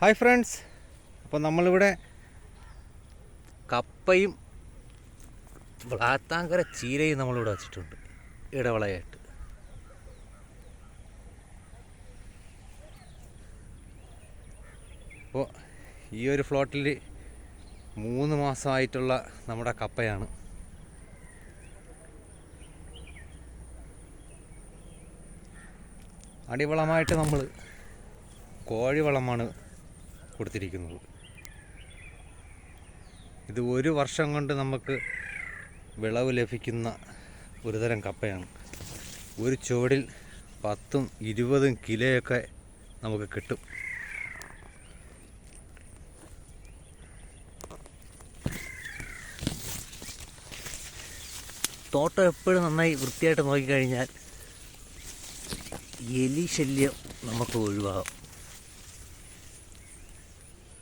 Hi friends. അപ്പോൾ നമ്മളിവിടെ കപ്പയും വളാത്താങ്കര ചീരയും നമ്മളിവിടെ വച്ചിട്ടുണ്ട്. ഇടവളയായിട്ട്. അപ്പോൾ ഈ ഒരു ഫ്ലോട്ടിൽ മൂന്ന് മാസമായിട്ടുള്ള നമ്മുടെ കപ്പയാണ്. അടിവളമായിട്ട് നമ്മൾ കോഴിവളമാണ് കൊടുത്തിരിക്കുന്നത്. ഇത് ഒരു വർഷം കൊണ്ട് നമുക്ക് വിളവ് ലഭിക്കുന്ന ഒരുതരം കപ്പയാണ്. ഒരു ചുവടിൽ പത്തും ഇരുപതും കിലോയൊക്കെ നമുക്ക് കിട്ടും. തോട്ടം എപ്പോഴും നന്നായി വൃത്തിയായിട്ട് നോക്കിക്കഴിഞ്ഞാൽ എലി ശല്യം നമുക്ക് ഒഴിവാകും.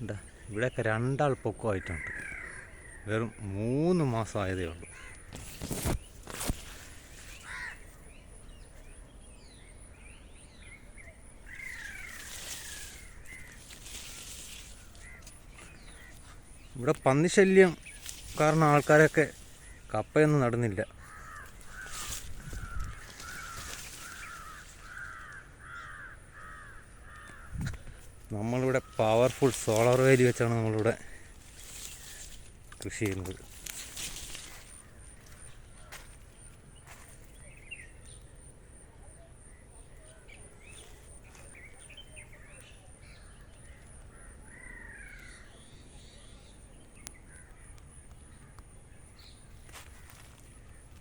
എന്താ ഇവിടെയൊക്കെ രണ്ടാൾ പൊക്കമായിട്ടുണ്ട് വെറും മൂന്ന് മാസം ആയതേ ഉള്ളൂ. ഇവിടെ പന്നിശല്യം കാരണം ആൾക്കാരൊക്കെ കപ്പയൊന്നും നടുന്നില്ല. നമ്മളിവിടെ പവർഫുൾ സോളാർ വേലി വെച്ചാണ് നമ്മളിവിടെ കൃഷി ചെയ്യുന്നത്.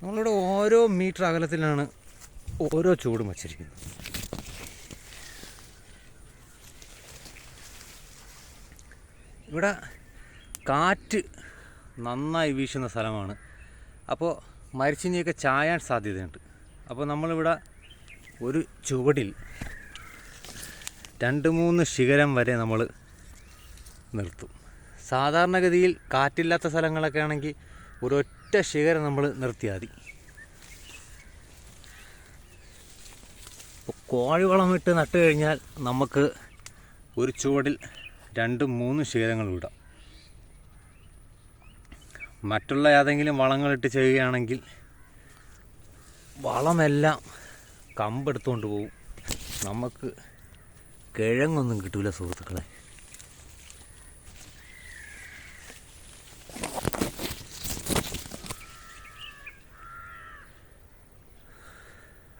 നമ്മളിവിടെ ഓരോ മീറ്റർ അകലത്തിലാണ് ഓരോ ചൂടും വച്ചിരിക്കുന്നത്. ഇവിടെ കാറ്റ് നന്നായി വീശുന്ന സ്ഥലമാണ്. അപ്പോൾ മരിച്ചിനിയൊക്കെ ചായാൻ സാധ്യതയുണ്ട്. അപ്പോൾ നമ്മളിവിടെ ഒരു ചുവടിൽ രണ്ട് മൂന്ന് ശിഖരം വരെ നമ്മൾ നിർത്തും. സാധാരണഗതിയിൽ കാറ്റില്ലാത്ത സ്ഥലങ്ങളൊക്കെ ആണെങ്കിൽ ഒരൊറ്റ ശിഖരം നമ്മൾ നിർത്തിയാൽ മതി. കോഴിവളം ഇട്ട് നട്ട് കഴിഞ്ഞാൽ നമുക്ക് ഒരു ചുവടിൽ രണ്ടും മൂന്ന് ശിഖരങ്ങൾ വിടാം മറ്റുള്ള ഏതെങ്കിലും വളങ്ങളിട്ട് ചെയ്യുകയാണെങ്കിൽ വളമെല്ലാം കമ്പെടുത്തുകൊണ്ട് പോകും നമുക്ക് കിഴങ്ങൊന്നും കിട്ടൂല സുഹൃത്തുക്കളെ.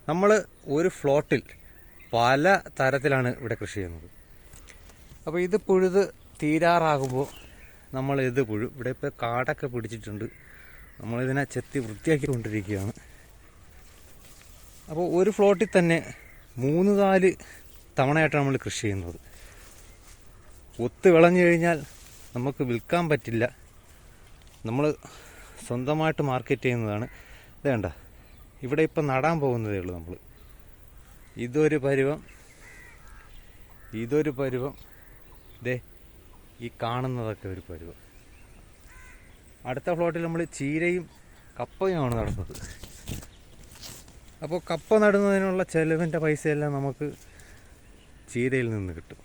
നമ്മൾ ഒരു ഫ്ലോട്ടിൽ പല തരത്തിലാണ് ഇവിടെ കൃഷി ചെയ്യുന്നത്. അപ്പോൾ ഇത് പുഴുത് തീരാറാകുമ്പോൾ നമ്മൾ ഇത് പുഴു ഇവിടെ ഇപ്പോൾ കാടൊക്കെ പിടിച്ചിട്ടുണ്ട്. നമ്മളിതിനെ ചെത്തി വൃത്തിയാക്കി കൊണ്ടിരിക്കുകയാണ് അപ്പോൾ ഒരു ഫ്ലോട്ടിൽ തന്നെ മൂന്ന് നാല് തവണയായിട്ടാണ് നമ്മൾ കൃഷി ചെയ്യുന്നത്. ഒത്ത് വിളഞ്ഞു കഴിഞ്ഞാൽ നമുക്ക് വിൽക്കാൻ പറ്റില്ല. നമ്മൾ സ്വന്തമായിട്ട് മാർക്കറ്റ് ചെയ്യുന്നതാണ്. വേണ്ട ഇവിടെ ഇപ്പം നടാൻ പോകുന്നതേ ഉള്ളൂ നമ്മൾ ഇതൊരു പരുവം. ഇതൊരു പരുവം. ദേ ഈ കാണുന്നതൊക്കെ ഒരു പരുവ. അടുത്ത ഫ്ലോട്ടിൽ നമ്മൾ ചീരയും കപ്പയുമാണ് നടന്നത്. അപ്പോൾ കപ്പ നടുന്നതിനുള്ള ചെലവിന്റെ പൈസയെല്ലാം നമുക്ക് ചീരയിൽ നിന്ന് കിട്ടും.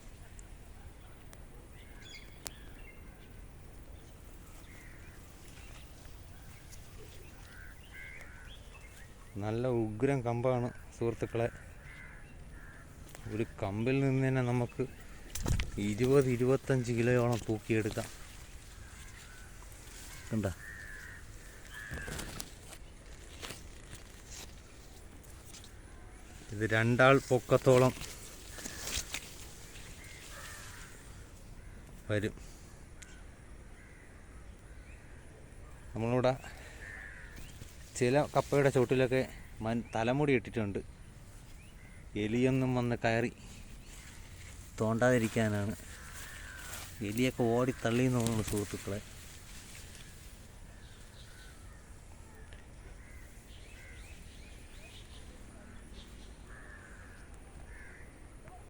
നല്ല ഉഗ്രം കമ്പാണ് സുഹൃത്തുക്കളെ. ഒരു കമ്പിൽ നിന്ന് തന്നെ നമുക്ക് ഇരുപത് ഇരുപത്തഞ്ച് കിലോയോളം തൂക്കിയെടുക്കാം. കണ്ട? ഇത് രണ്ടാൾ പൊക്കത്തോളം വരും. നമ്മളിവിടെ ചില കപ്പയുടെ ചുവട്ടിലൊക്കെ മൻ തലമുടി ഇട്ടിട്ടുണ്ട്. എലിയൊന്നും വന്ന് കയറി തോണ്ടാതിരിക്കാനാണ്. എലിയൊക്കെ ഓടി തള്ളിയെന്ന് തോന്നുന്നു സുഹൃത്തുക്കളെ.